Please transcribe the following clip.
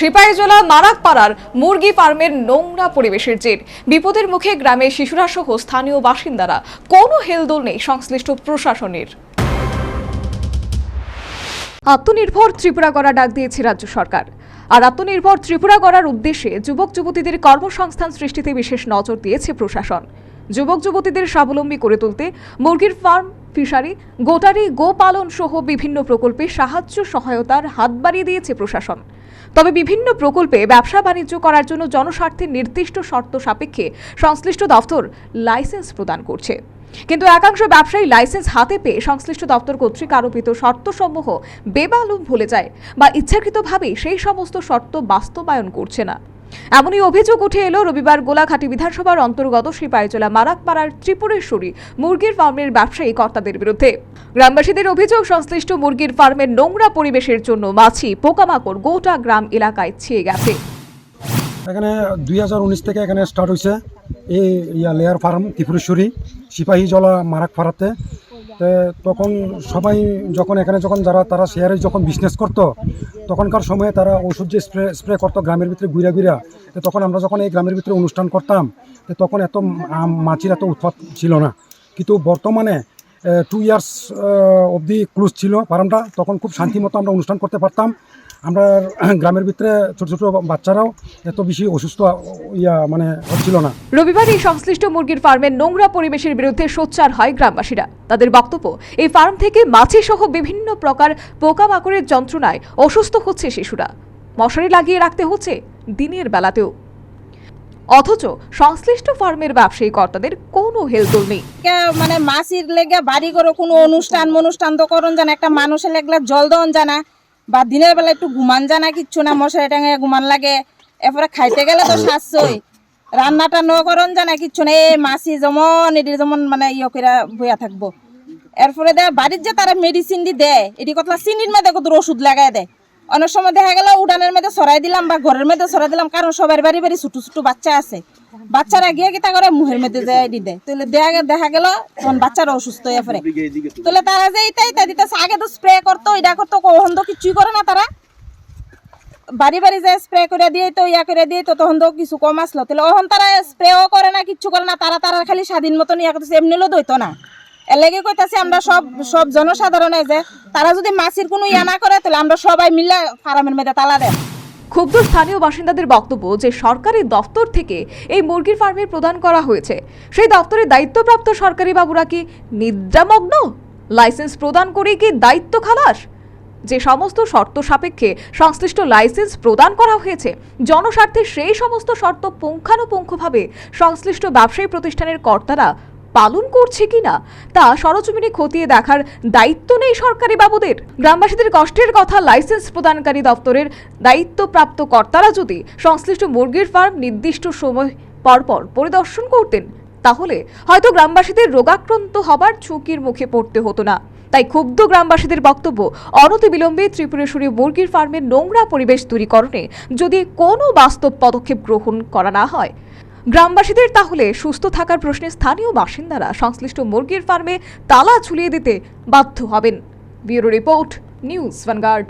সিপাহীজলা মারাকপাড়ার মুরগি ফার্মের নোংরা পরিবেশের জের। বিপদের মুখে গ্রামের শিশুরা সহ স্থানীয় বাসিন্দারা কোনো হেলদোল নেই সংশ্লিষ্ট প্রশাসনের। আত্মনির্ভর ত্রিপুরা করা ডাক দিয়েছে রাজ্য সরকার। আর আত্মনির্ভর ত্রিপুরা করার উদ্দেশ্যে যুবক যুবতীদের কর্মসংস্থান সৃষ্টিতে বিশেষ নজর দিয়েছে প্রশাসন। যুবক যুবতীদের স্বাবলম্বী করে তুলতে মুরগির ফার্ম ফিশারি, গোটারি, গোপালন সহ বিভিন্ন প্রকল্পে সাহায্য সহায়তার হাত বাড়িয়ে দিয়েছে প্রশাসন। তবে বিভিন্ন প্রকল্পে ব্যবসা বাণিজ্য করার জন্য জনস্বার্থে নির্দিষ্ট শর্ত সাপেক্ষে সংশ্লিষ্ট দফতর লাইসেন্স প্রদান করছে। কিন্তু একাংশ ব্যবসায়ী লাইসেন্স হাতে পেয়ে সংশ্লিষ্ট দপ্তর কর্তৃক আরোপিত শর্তসমূহ বেমালুম ভুলে যায় বা ইচ্ছাকৃতভাবে সেই সমস্ত শর্ত বাস্তবায়ন করছে না। এমনই অভিযোগ উঠে এলো রবিবার গোলাঘাটি বিধানসভার অন্তর্গত সিপাহীজলা মারাকপাড়ার ত্রিপুরেশ্বরী মুরগির ফার্মের ব্যবসায়ী কর্তাদের বিরুদ্ধে। গ্রামবাসীদের অভিযোগ, সংশ্লিষ্ট মুরগির ফার্মের নোংরা পরিবেশের জন্য মাছি, পোকামাকড় গোটা গ্রাম এলাকায় ছেয়ে গেছে। এখানে দুই হাজার উনিশ থেকে এখানে স্টার্ট হয়েছে এই লেয়ার ফার্ম ত্রিপুরেশ্বরী সিপাহী জলা মারাক ফারাতে তখন সবাই যখন এখানে যখন যারা, তারা শেয়ারে যখন বিজনেস করত, তখনকার সময়ে তারা ওষুধ যে স্প্রে স্প্রে করতো গ্রামের ভিতরে ঘুরা ঘুরা তখন আমরা যখন এই গ্রামের ভিতরে অনুষ্ঠান করতাম তখন এত মাছির এত উৎপাত ছিল না। কিন্তু বর্তমানে টু ইয়ার্স অবধি ক্লোজ ছিল ফার্মটা তখন খুব শান্তি মতো আমরা অনুষ্ঠান করতে পারতাম। আমরা গ্রামের ভিতরে ছোট ছোট বাচ্চারাও এত বেশি অসুস্থ ইয়া মানে হচ্ছিল না। রবিবার এই সংশ্লিষ্ট মুরগির ফার্মের নোংরা পরিবেশের বিরুদ্ধে সোচ্চার হয় গ্রামবাসীরা। তাদের বক্তব্য এই ফার্ম থেকে মাছি সহ বিভিন্ন প্রকার পোকামাকড়ের যন্ত্রণায় অসুস্থ হচ্ছে শিশুরা। মশারি লাগিয়ে রাখতে হচ্ছে দিনের বেলাতেও। অথচ সংশ্লিষ্ট ফার্মের ব্যবসায়ী কর্তাদের কোনো হেলদোল নেই। মানে মাছির লেগে বাড়ি করে কোনো অনুষ্ঠান অনুষ্ঠান তো করন জানা একটা মানুষের লেগলা জল দন জানা। বা দিনের বেলা একটু ঘুমান জানা কিচ্ছু না, মশারি টাঙে ঘুমান লাগে। এরপরে খাইতে গেলে তো শাসই রান্নাটা ন করন জানা কিচ্ছু না, এই মাসি যেমন এটি যেমন মানে ইয়ে করে বইয়া থাকব। এরপরে দেয় বাড়ির যে তারা মেডিসিন দি দেয়, এটি কথা চিনির মধ্যে কত ওষুধ লাগাই দেয়। অনেক সময় দেখা গেল উড়ানের মধ্যে সরাই দিলাম বা ঘরের মধ্যে সরাই দিলাম, কারণ সবার বাড়ি বাড়ি ছোট ছোট বাচ্চা আছে। বাচ্চারা গিয়ে কিতা করে? মুহের মধ্যে যায় দি দেয়। তাহলে দেখা দেখা গেল তখন বাচ্চারা অসুস্থ হয়ে পড়ে। তাহলে তারা যে এইটা এইটা দিতেছে আগে তো স্প্রে করতো এটা করতো কখন তো কিছুই করে না তারা। বাড়ি বাড়ি যায় স্প্রে করে দিয়ে তো ইয়া করে দিয়ে তো তখন তো কিছু কম আসলো। তাহলে ওখন তারা স্প্রেও করে না কিচ্ছু করে না তারা তারা খালি স্বাধীন মতন ইয়া করতেছে এমনি লো দইতো না। এর লেগে কইতাছি আমরা সব সব জনসাধারণে যে তারা যদি মাছির কোনো ইয়া না করে তাহলে আমরা সবাই মিলে ফার্মের মধ্যে তালা দেয়। ক্ষুব্ধ স্থানীয় বাসিন্দাদের বক্তব্য যে সরকারি দফতর থেকে এই মুরগির ফার্মের প্রদান করা হয়েছে। সেই দপ্তরের দায়িত্বপ্রাপ্ত সরকারি বাবুরা কি নিদ্রামগ্ন? লাইসেন্স প্রদান করে কি দায়িত্ব খালাস? যে সমস্ত শর্ত সাপেক্ষে সংশ্লিষ্ট লাইসেন্স প্রদান করা হয়েছে, জনস্বার্থে সেই সমস্ত শর্ত পুঙ্খানুপুঙ্খভাবে সংশ্লিষ্ট ব্যবসায়ী প্রতিষ্ঠানের কর্তারা পালন করছে কিনা তা সরজমিনে খতিয়ে দেখার দায়িত্ব নেই সরকারি বাবুদের গ্রামবাসীদের কষ্টের কথা লাইসেন্স প্রদানকারী দপ্তরের দায়িত্বপ্রাপ্ত কর্তারা যদি সংশ্লিষ্ট মুরগির ফার্ম নির্দিষ্ট সময় পরপর পরিদর্শন করতেন, তাহলে হয়তো গ্রামবাসীদের রোগাক্রান্ত হবার ঝুঁকির মুখে পড়তে হতো না। তাই ক্ষুব্ধ গ্রামবাসীদের বক্তব্য অনতিবিলম্বে ত্রিপুরেশ্বরী মুরগির ফার্মের নোংরা পরিবেশ দূরীকরণে যদি কোনো বাস্তব পদক্ষেপ গ্রহণ করা না হয়। গ্রামবাসীদের তাহলে সুস্থ থাকার প্রশ্নে স্থানীয় বাসিন্দারা সংশ্লিষ্ট মুরগির ফার্মে তালা ঝুলিয়ে দিতে বাধ্য হবেন। Bureau report, News Vanguard.